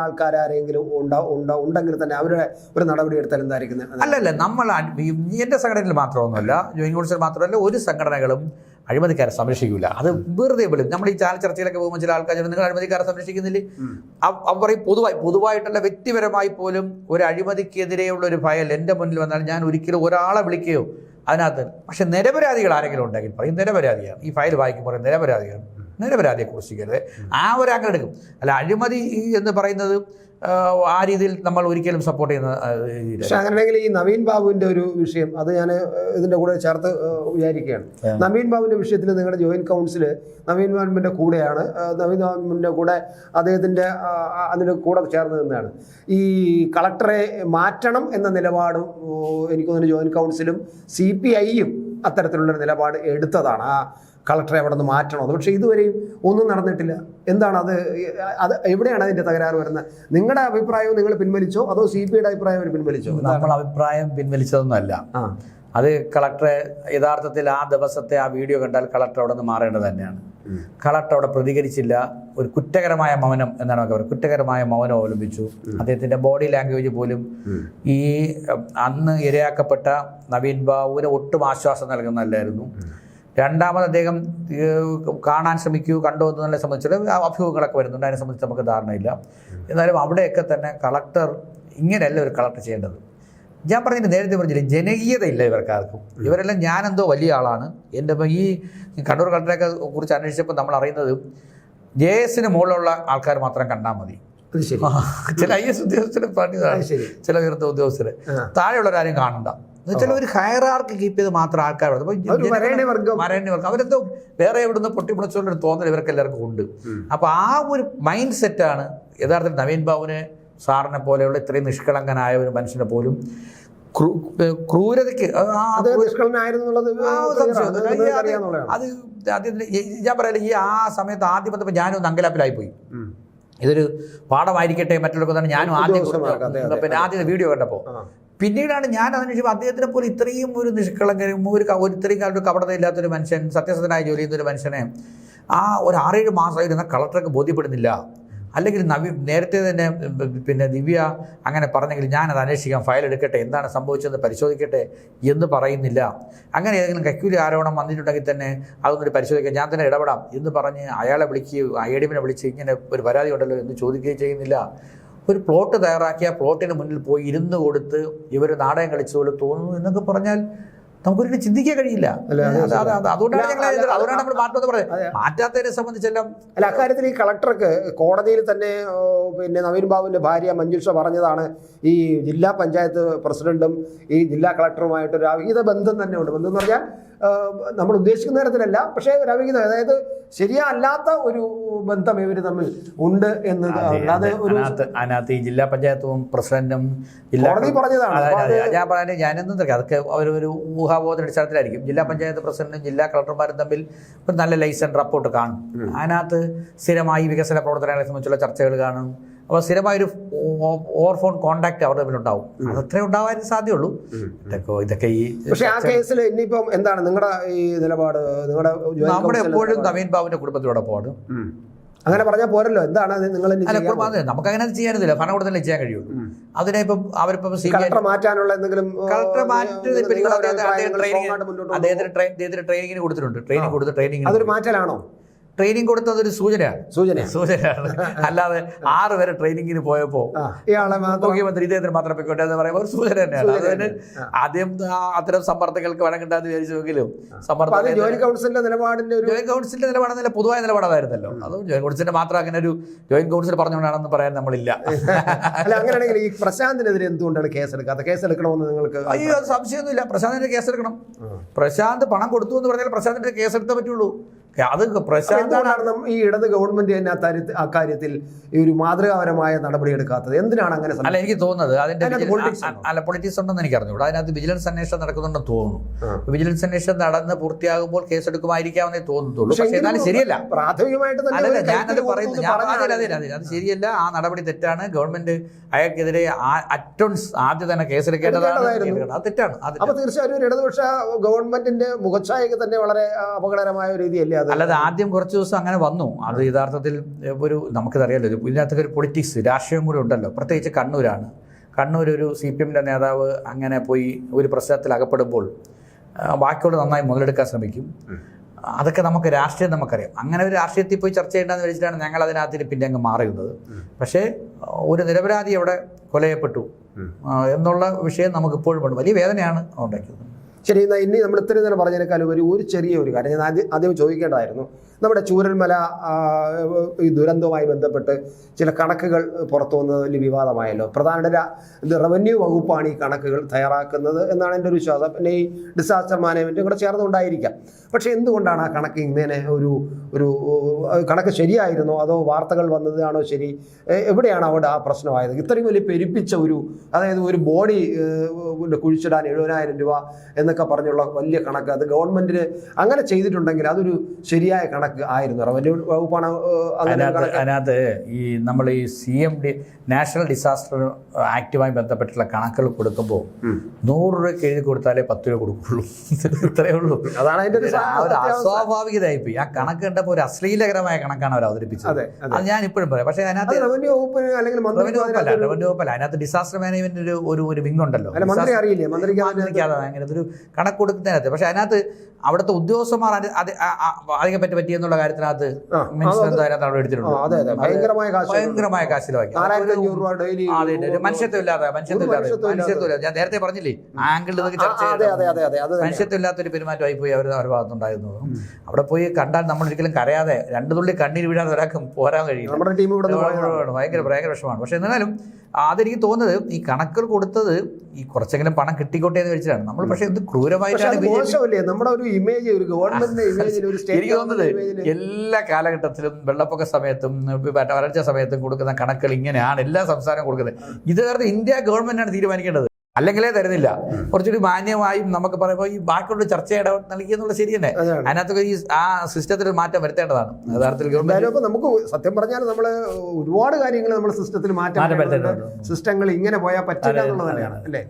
ഉണ്ടാ ഉണ്ടെങ്കിൽ തന്നെ അവരുടെ ഒരു നടപടി എടുത്താൽ എന്തായിരിക്കും? അല്ല നമ്മൾ അ- ഈ- എന്റെ സംഘടനയിൽ മാത്രമൊന്നുമല്ല ജോയിൻ കൗൺസിൽ മാത്രമല്ല ഒരു സംഘടനകളും അഴിമതിക്കാരെ സംരക്ഷിക്കില്ല അത് വെറുതെ വിളി നമ്മൾ ഈ ചാനൽ ചർച്ചയിലൊക്കെ പോകുമ്പോൾ ചില ആൾക്കാർ നിങ്ങൾ അഴിമതിക്കാരെ സംരക്ഷിക്കുന്നില്ലേ? അവ- അവർ പറയും പൊതുവായി പൊതുവായിട്ടുള്ള വ്യക്തിപരമായി പോലും ഒരു അഴിമതിക്കെതിരെയുള്ള ഒരു ഫയൽ എന്റെ മുന്നിൽ വന്നാൽ ഞാൻ ഒരിക്കലും ഒരാളെ വിളിക്കുകയോ അതിനകത്ത് പക്ഷെ നിരപരാധികൾ ആരെങ്കിലും ഉണ്ടെങ്കിൽ പറയും. നിരപരാധിയാണ്. ഈ ഫയൽ വായിക്കുമ്പോൾ നിരപരാധികൾ. നിരപരാധിയെ കുറിച്ചിക്കരുത് ആ ഒരു ആംഗിൾ എടുക്കും. അല്ല അഴിമതി എന്ന് പറയുന്നത് ആ, രീതിയിൽ നമ്മൾ ഒരിക്കലും സപ്പോർട്ട് ചെയ്യുന്ന. പക്ഷെ അങ്ങനെയാണെങ്കിൽ ഈ നവീൻ ബാബുവിന്റെ ഒരു വിഷയം അത് ഞാൻ ഇതിന്റെ കൂടെ ചേർത്ത് വിചാരിക്കുകയാണ്. നവീൻ ബാബുവിന്റെ വിഷയത്തിൽ നിങ്ങളുടെ ജോയിന്റ് കൗൺസിൽ നവീൻ ബാബുവിന്റെ കൂടെയാണ് നവീൻ ബാബുവിന്റെ കൂടെ അദ്ദേഹത്തിന്റെ അതിന്റെ കൂടെ ചേർന്ന് നിന്നാണ്. ഈ കളക്ടറെ മാറ്റണം എന്ന നിലപാടും എനിക്ക് തോന്നുന്നു ജോയിന്റ് കൗൺസിലും സി പി ഐയും അത്തരത്തിലുള്ള നിലപാട് എടുത്തതാണ്. ആ കളക്ടറെ അവിടെ നിന്ന് മാറ്റണം. അത് പക്ഷേ ഇതുവരെയും ഒന്നും നടന്നിട്ടില്ല. എന്താണ് അത് അത് എവിടെയാണ് അതിന്റെ തകരാറ് വരുന്നത്? നിങ്ങളുടെ അഭിപ്രായവും നിങ്ങൾ പിൻവലിച്ചോ? അതോ സി പി ഐയുടെ അഭിപ്രായം അവർ പിൻവലിച്ചോ? നമ്മൾ അഭിപ്രായം പിൻവലിച്ചതൊന്നുമല്ല. അത് കളക്ടറെ യഥാർത്ഥത്തിൽ ആ ദിവസത്തെ ആ വീഡിയോ കണ്ടാൽ കളക്ടർ അവിടെ നിന്ന് മാറേണ്ടത് തന്നെയാണ്. കളക്ടർ അവിടെ പ്രതികരിച്ചില്ല. ഒരു കുറ്റകരമായ മൗനം എന്നാണ് നമുക്ക് പറയുന്നത്. കുറ്റകരമായ മൗനം അവലംബിച്ചു. അദ്ദേഹത്തിന്റെ ബോഡി ലാംഗ്വേജ് പോലും ഈ അന്ന് ഇരയാക്കപ്പെട്ട നവീൻ ബാബുവിന് ഒട്ടും ആശ്വാസം നൽകുന്നതല്ലായിരുന്നു. രണ്ടാമത് അദ്ദേഹം കാണാൻ ശ്രമിക്കൂ കണ്ടു എന്നതിനെ സംബന്ധിച്ചിടത്തോളം അഭ്യൂഹങ്ങളൊക്കെ വരുന്നുണ്ട്. അതിനെ സംബന്ധിച്ച് നമുക്ക് ധാരണയില്ല. എന്നാലും അവിടെയൊക്കെ തന്നെ കളക്ടർ ഇങ്ങനെയല്ല ഒരു കളക്ടർ ചെയ്യേണ്ടത്. ഞാൻ പറഞ്ഞിട്ട് നേരത്തെ പറഞ്ഞില്ല ജനകീയതയില്ല ഇവർക്കാർക്കും. ഇവരെല്ലാം ഞാനെന്തോ വലിയ ആളാണ്. എന്റെ ഇപ്പം ഈ കണ്ണൂർ കളക്ടറെയൊക്കെ കുറിച്ച് അന്വേഷിച്ചപ്പോൾ നമ്മൾ അറിയുന്നത് ജെ എസിന് മുകളിലുള്ള ആൾക്കാർ മാത്രം കണ്ടാൽ മതി. ചില ഐ എസ് ഉദ്യോഗസ്ഥരെ പറഞ്ഞതാണ്. ചില ഉയർന്ന ഉദ്യോഗസ്ഥരെ. താഴെയുള്ളവരാരും കാണണ്ട. എന്നുവെച്ചാൽ ഒരു ഹയറാർക്ക് കീപ്പ് ചെയ്ത് മാത്രം ആൾക്കാർ വർഗം. മരേണ്യ വർഗം. അവരെന്തോ വേറെ എവിടുന്ന് പൊട്ടിപ്പിടിച്ചുകൊണ്ടൊരു തോന്നൽ ഇവർക്ക് എല്ലാവർക്കും ഉണ്ട്. അപ്പോൾ ആ ഒരു മൈൻഡ് സെറ്റാണ് യഥാർത്ഥത്തിൽ നവീൻ ബാബുവിനെ സാറിനെ പോലെയുള്ള ഇത്രയും നിഷ്കളങ്കനായ ഒരു മനുഷ്യനെ പോലും ക്രൂ- ക്രൂരതയ്ക്ക് അത് ഞാൻ പറയല ഈ ആ സമയത്ത് ആദ്യം വന്നപ്പോൾ ഞാനും ഒന്ന് അങ്കലാപ്പിലായി പോയി. ഇതൊരു പാഠമായിരിക്കട്ടെ മറ്റുള്ളവർക്ക് തന്നെ ഞാനും ആദ്യം പിന്നെ ആദ്യം വീഡിയോ കണ്ടപ്പോൾ. പിന്നീടാണ് ഞാൻ അതിനുശേഷം അദ്ദേഹത്തിനെ പോലെ ഇത്രയും ഒരു നിഷ്കളങ്കനും ഒരു ഒരു ഇത്രയും കാലം ഒരു കപടതയില്ലാത്തൊരു മനുഷ്യൻ സത്യസന്ധനായി ജോലി ചെയ്യുന്ന ഒരു മനുഷ്യനെ ആ ഒരു ആറേഴ് മാസമായിരുന്ന കളക്ടർക്ക് ബോധ്യപ്പെടുന്നില്ല. അല്ലെങ്കിൽ നവി നേരത്തെ തന്നെ പിന്നെ ദിവ്യ അങ്ങനെ പറഞ്ഞെങ്കിൽ ഞാനത് അന്വേഷിക്കാം ഫയൽ എടുക്കട്ടെ എന്താണ് സംഭവിച്ചതെന്ന് പരിശോധിക്കട്ടെ എന്ന് പറയുന്നില്ല. അങ്ങനെ ഏതെങ്കിലും കക്കൂലി ആരോപണം വന്നിട്ടുണ്ടെങ്കിൽ തന്നെ അതൊന്നൊരു പരിശോധിക്കാം ഞാൻ തന്നെ ഇടപെടാം എന്ന് പറഞ്ഞ് അയാളെ വിളിക്കുകയോ ഐ ഡി എമ്മിനെ വിളിച്ച് ഇങ്ങനെ ഒരു പരാതി ഉണ്ടല്ലോ എന്ന് ചോദിക്കുകയും ചെയ്യുന്നില്ല. ഒരു പ്ലോട്ട് തയ്യാറാക്കിയ പ്ലോട്ടിന് മുന്നിൽ പോയി ഇരുന്ന് കൊടുത്ത് ഇവർ നാടകം കളിച്ചതുപോലെ തോന്നുന്നു എന്നൊക്കെ പറഞ്ഞാൽ നമുക്കൊരിക്കലും ചിന്തിക്കാൻ കഴിയില്ല. അതുകൊണ്ടാണ് ഞങ്ങൾ അതുകൊണ്ടാണ് നമ്മൾ. പറയുന്നത് മാറ്റാത്തതിനെ സംബന്ധിച്ചെല്ലാം അല്ല അക്കാര്യത്തിൽ ഈ കളക്ടർക്ക് കോടതിയിൽ തന്നെ പിന്നെ നവീൻ ബാബുവിന്റെ ഭാര്യ മഞ്ജുഷ പറഞ്ഞതാണ് ഈ ജില്ലാ പഞ്ചായത്ത് പ്രസിഡന്റും ഈ ജില്ലാ കളക്ടറുമായിട്ട് ഒരു അവിഹിത ബന്ധം തന്നെ ഉണ്ട്. ബന്ധം എന്ന് പറഞ്ഞാൽ ആ, നമ്മൾ ഉദ്ദേശിക്കുന്ന തരത്തിലല്ല. പക്ഷേ ഒരു അതായത് ശരിയല്ലാത്ത ഒരു ബന്ധം ഇവർ തമ്മിൽ ഉണ്ട് എന്ന് ഒരു അതിനകത്ത് ഈ ജില്ലാ പഞ്ചായത്തും പ്രസിഡന്റും കോടതി പറഞ്ഞതാണ്. ഞാൻ പറയാൻ ഞാനൊന്നും തരാം അതൊക്കെ അവർ ഒരു ഊഹാബോധ അടിസ്ഥാനത്തിലായിരിക്കും. ജില്ലാ പഞ്ചായത്ത് പ്രസിഡന്റും ജില്ലാ കളക്ടർമാരും തമ്മിൽ ഒരു നല്ല ലൈസൻസ് റിപ്പോർട്ട് കാണും. അതിനകത്ത് സ്ഥിരമായി വികസന പ്രവർത്തനങ്ങളെ സംബന്ധിച്ചുള്ള ചർച്ചകൾ കാണും. അപ്പോൾ സ്ഥിരമായൊരു ഓവർഫോൺ കോണ്ടാക്ട് അവരുടെ തമ്മിലുണ്ടാവും. അതത്രേ ഉണ്ടാവാൻ സാധ്യതയുള്ളൂ. ഇതൊക്കെ ഇതൊക്കെ ഈ പക്ഷേ ആ കേസിൽ ഇനിയിപ്പം എന്താണ് നിങ്ങളുടെ ഈ നിലപാട് നിങ്ങളുടെ നമ്മുടെ എപ്പോഴും? നവീൻ ബാബുവിന്റെ കുടുംബത്തിനോടൊപ്പമാണ് പോകണം അങ്ങനെ പറഞ്ഞാൽ പോരല്ലോ. എന്താണ് നിങ്ങൾ നമുക്ക് അങ്ങനെ ചെയ്യാനില്ല ഭരണകൂടത്തിലേ ചെയ്യാൻ കഴിയുള്ളൂ. അതിനെ ഇപ്പം അവരിപ്പം മാറ്റാനുള്ള എന്തെങ്കിലും നിങ്ങളുടെ നിങ്ങൾ അദ്ദേഹത്തിന് ട്രെയിനിങ് കൊടുത്തിട്ടുണ്ട്. ട്രെയിനിങ് കൊടുത്ത് ട്രെയിനിങ് അതൊരു മാറ്റലാണോ? ട്രെയിനിങ് കൊടുത്തത് ഒരു സൂചനയാണ്. സൂചന സൂചനയാണ്. അല്ലാതെ ആറ് വരെ ട്രെയിനിങ്ങിന് പോയപ്പോൾ മുഖ്യമന്ത്രി ഇദ്ദേഹത്തിന് മാത്രം പൊയ്ക്കോട്ടെ എന്ന് പറയുമ്പോൾ ഒരു സൂചന തന്നെയാണ്. ആദ്യം അത്തരം സമ്മർദ്ദങ്ങൾക്ക് വഴങ്ങണ്ടെന്ന് അത് സമ്മർദ്ദം ജോയിന്റ് കൗൺസിലിന്റെ നിലപാടിന്റെ ജോയിന്റ് കൗൺസിലിന്റെ നിലപാടെന്നല്ല പൊതുവായ നിലപാടായിരുന്നല്ലോ. അത് ജോയിന്റ് കൗൺസിലിന്റെ മാത്രം അങ്ങനെ ഒരു ജോയിന്റ് കൗൺസിൽ പറഞ്ഞുകൊണ്ടാണെന്ന് പറയാൻ നമ്മളില്ല. അല്ല അങ്ങനെയാണെങ്കിൽ ഈ പ്രശാന്തിനെതിരെ എന്തുകൊണ്ടാണ് കേസെടുക്കാത്ത? കേസെടുക്കണമെന്ന് നിങ്ങൾക്ക് അയ്യോ സംശയമൊന്നുമില്ല. പ്രശാന്തിന്റെ കേസെടുക്കണം. എടുക്കണം പ്രശാന്ത് പണം കൊടുത്തു എന്ന് പറഞ്ഞാൽ പ്രശാന്തിന്റെ കേസെടുത്തേ പറ്റുള്ളൂ. അത് പ്രശാന്താണ് ഈ ഇടത് ഗവൺമെന്റ് തന്നെ അക്കാര്യത്തിൽ കാര്യത്തിൽ ഈ ഒരു മാതൃകാപരമായ നടപടി എടുക്കാത്തത്? എന്തിനാണ് അങ്ങനെ അല്ല? എനിക്ക് തോന്നുന്നത് അതിന്റെ അല്ല പൊളിറ്റിക്സ് ഉണ്ടെന്ന് എനിക്ക് അറിഞ്ഞൂടാ അതിനകത്ത് വിജിലൻസ് അന്വേഷണം നടക്കുന്നുണ്ടെന്ന് തോന്നുന്നു. വിജിലൻസ് അന്വേഷണം നടന്ന് പൂർത്തിയാകുമ്പോൾ കേസെടുക്കുമായിരിക്കാമെന്ന് തോന്നുന്നുള്ളൂ പക്ഷേ എന്നാലും ശരിയല്ല. പ്രാഥമികമായിട്ട് അല്ലല്ല ഞാനത് പറയുന്നത് ഞാൻ എന്ന് അതിൽ പറഞ്ഞാണ്. അതിൽ അതിൽ അത് ശരിയല്ല. ആ നടപടി തെറ്റാണ്. ഗവൺമെന്റ് അയാൾക്കെതിരെ അറ്റൻസ് ആദ്യം തന്നെ കേസെടുക്കേണ്ടതാണ്. അത് തെറ്റാണ് അപ്പൊ തീർച്ചയായും ഒരു ഇടതുപക്ഷ ഗവൺമെന്റിന്റെ മുഖച്ഛായക്ക് തന്നെ വളരെ ആ, അപകടകരമായ ഒരു രീതിയല്ലേ അല്ലാതെ ആദ്യം കുറച്ച് ദിവസം അങ്ങനെ വന്നു. അത് യഥാർത്ഥത്തിൽ ഒരു നമുക്കറിയാലോ ഇത് ഇതിനകത്തൊക്കെ ഒരു പൊളിറ്റിക്സ് രാഷ്ട്രീയം കൂടെ ഉണ്ടല്ലോ. പ്രത്യേകിച്ച് കണ്ണൂരാണ്. കണ്ണൂർ ഒരു സി പി എമ്മിന്റെ നേതാവ് അങ്ങനെ പോയി ഒരു പ്രശ്നത്തിൽ അകപ്പെടുമ്പോൾ ബാക്കിയുള്ള ബാക്കിയോട് നന്നായി മുതലെടുക്കാൻ ശ്രമിക്കും. അതൊക്കെ നമുക്ക് രാഷ്ട്രീയം നമുക്കറിയാം. അങ്ങനെ ഒരു രാഷ്ട്രീയത്തിൽ പോയി ചർച്ച ചെയ്യേണ്ടെന്ന് വെച്ചിട്ടാണ് ഞങ്ങൾ അതിനകത്തിന് പിന്നെ അങ്ങ് മാറിയുന്നത് പക്ഷേ ഒരു നിരപരാധി അവിടെ കൊലയപ്പെട്ടു. എന്നുള്ള വിഷയം നമുക്ക് ഇപ്പോഴും ഉണ്ട്. വലിയ വേദനയാണ് ഉണ്ടാക്കിയത്. ശരി എന്നാൽ ഇനി നമ്മൾ ഇത്രയും നേരം പറഞ്ഞതിനേക്കാൾ ഒരു ചെറിയ ഒരു കാര്യം ഞാൻ ആദ്യം ആദ്യം ചോദിക്കേണ്ടതായിരുന്നു. നമ്മുടെ ചൂരൽമല ഈ ദുരന്തവുമായി ബന്ധപ്പെട്ട് ചില കണക്കുകൾ പുറത്തു വന്നത് വലിയ വിവാദമായല്ലോ പ്രധാന റവന്യൂ വകുപ്പാണ് ഈ കണക്കുകൾ തയ്യാറാക്കുന്നത് എന്നാണ് എന്റെ ഒരു വിശ്വാസം. പിന്നെ ഈ ഡിസാസ്റ്റർ മാനേജ്മെന്റും കൂടെ ചേർന്നുകൊണ്ടായിരിക്കാം. പക്ഷേ എന്തുകൊണ്ടാണ് ആ കണക്ക് ഇങ്ങനെ ഒരു ഒരു കണക്ക് ശരിയായിരുന്നോ? അതോ വാർത്തകൾ വന്നതാണോ ശരി? എവിടെയാണ് അവിടെ ആ പ്രശ്നമായത്? ഇത്രയും വലിയ പെരുപ്പിച്ച ഒരു അതായത് ഒരു ബോഡി കുഴിച്ചിടാൻ എഴുപതിനായിരം രൂപ എന്നൊക്കെ പറഞ്ഞുള്ള വലിയ കണക്ക് അത് ഗവൺമെന്റിന് അങ്ങനെ ചെയ്തിട്ടുണ്ടെങ്കിൽ അതൊരു ശരിയായ കണക്ക് ആയിരുന്നു. റവന്യൂ വകുപ്പാണ് അതിനകത്ത് അതിനകത്ത് ഈ നമ്മൾ ഈ C M D national disaster ആക്റ്റുമായി ബന്ധപ്പെട്ടുള്ള കണക്കുകൾ കൊടുക്കുമ്പോൾ. നൂറ് രൂപയ്ക്ക് എഴുതി കൊടുത്താലേ പത്ത് രൂപ കൊടുക്കുള്ളൂ. ഇത്രയേ ഉള്ളൂ. അതാണ് അതിന്റെ ഒരു അസ്വാഭാവികതയായി പോയി ആ കണക്ക് കണ്ടപ്പോൾ ഒരു അശ്ലീലകരമായ കണക്കാണ് അവർ അവതരിപ്പിച്ചത്. അതെ, ഞാൻ ഇപ്പോഴും പറയാം. പക്ഷേ അത് അതിനകത്ത് റവന്യൂ വകുപ്പ് അല്ലെങ്കിൽ റവന്യൂ വകുപ്പല്ല റവന്യൂ വകുപ്പല്ല. അതിനകത്ത് ഡിസാസ്റ്റർ മാനേജ്മെന്റ് ഒരു ഒരു വിങ് ഉണ്ടല്ലോ. മന്ത്രി അറിയില്ലേ? മന്ത്രിക്ക് അതിനകത്ത് അങ്ങനെ ഒരു കണക്ക് കൊടുക്കുന്നതിനകത്ത്. പക്ഷെ അതിനകത്ത് അവിടുത്തെ ഉദ്യോഗസ്ഥന്മാർ അതിനെ പറ്റി ആ- അധികം കാര്യത്തിനകത്ത് ആ, എടുത്തിട്ടുണ്ട്. ഭയങ്കരമായ കാശ് ഭയങ്കരമായ കാശിലവാക്കി നാലായിരത്തി അഞ്ഞൂറ് രൂപ ഡെയിലി അതെ അതെ മനുഷ്യത്വം ഇല്ലാതെ മനുഷ്യത്വം ഇല്ലാതെ മനുഷ്യത്വം ഇല്ലാതെ. മനുഷ്യത്വം ഇല്ലാതെ ഞാൻ നേരത്തെ പറഞ്ഞില്ലേ ആംഗിൾ ഇതൊക്കെ ആ, ചർച്ച ആ, അതെ അതെ അതെ അതെ. അത് തന്നെ. മനുഷ്യത്വം ഇല്ലാത്തൊരു പെരുമാറ്റമായി പോയി അവർ അവരുടെ ഭാഗത്തുണ്ടായിരുന്നു. അവിടെ പോയി കണ്ടാൽ നമ്മൾ ഒരിക്കലും കരയാതെ രണ്ടു തുള്ളി കണ്ണീര് വീഴാതെ ഒരാൾക്കും പോരാൻ കഴിയില്ല. നിന്ന് ഭയങ്കര ഭയങ്കര വിഷമമാണ്. പക്ഷെ എന്നാലും അതെനിക്ക് തോന്നുന്നത് ഈ കണക്കുകൾ കൊടുത്തത് ഈ കുറച്ചെങ്കിലും പണം കിട്ടിക്കോട്ടെ എന്ന് വെച്ചിട്ടാണ്. നമ്മൾ പക്ഷേ ഇത് ക്രൂരമായിട്ടാണ് നമ്മുടെ ഒരു ഇമേജ് ഒരു ഗവൺമെന്റിന്റെ എനിക്ക് തോന്നുന്നത് എല്ലാ കാലഘട്ടത്തിലും വെള്ളപ്പൊക്ക സമയത്തും വരൾച്ച സമയത്തും കൊടുക്കുന്ന കണക്കുകൾ ഇങ്ങനെയാണ് എല്ലാ സംസ്ഥാനവും കൊടുക്കുന്നത്. ഇത് കാരണം ഇന്ത്യ ഗവൺമെന്റാണ് തീരുമാനിക്കേണ്ടത്. അല്ലെങ്കിലേ തരുന്നില്ല. കുറച്ചുകൂടി മാന്യമായും നമുക്ക് പറയുമ്പോൾ ഈ ബാക്കിയുള്ള ചർച്ചയുടെ നൽകി എന്നുള്ള ശരി തന്നെ. അതിനകത്തൊക്കെ ഈ ആ സിസ്റ്റത്തിൽ മാറ്റം വരുത്തേണ്ടതാണ്. യഥാർത്ഥത്തിൽ ഗവൺമെന്റ് നമുക്ക് സത്യം പറഞ്ഞാൽ നമ്മൾ ഒരുപാട് കാര്യങ്ങൾ നമ്മൾ സിസ്റ്റത്തിൽ മാറ്റം സിസ്റ്റങ്ങൾ ഇങ്ങനെ പോയാൽ പറ്റില്ല എന്നുള്ളതാണ് എന്നുള്ളത് തന്നെയാണ്. അല്ലേ?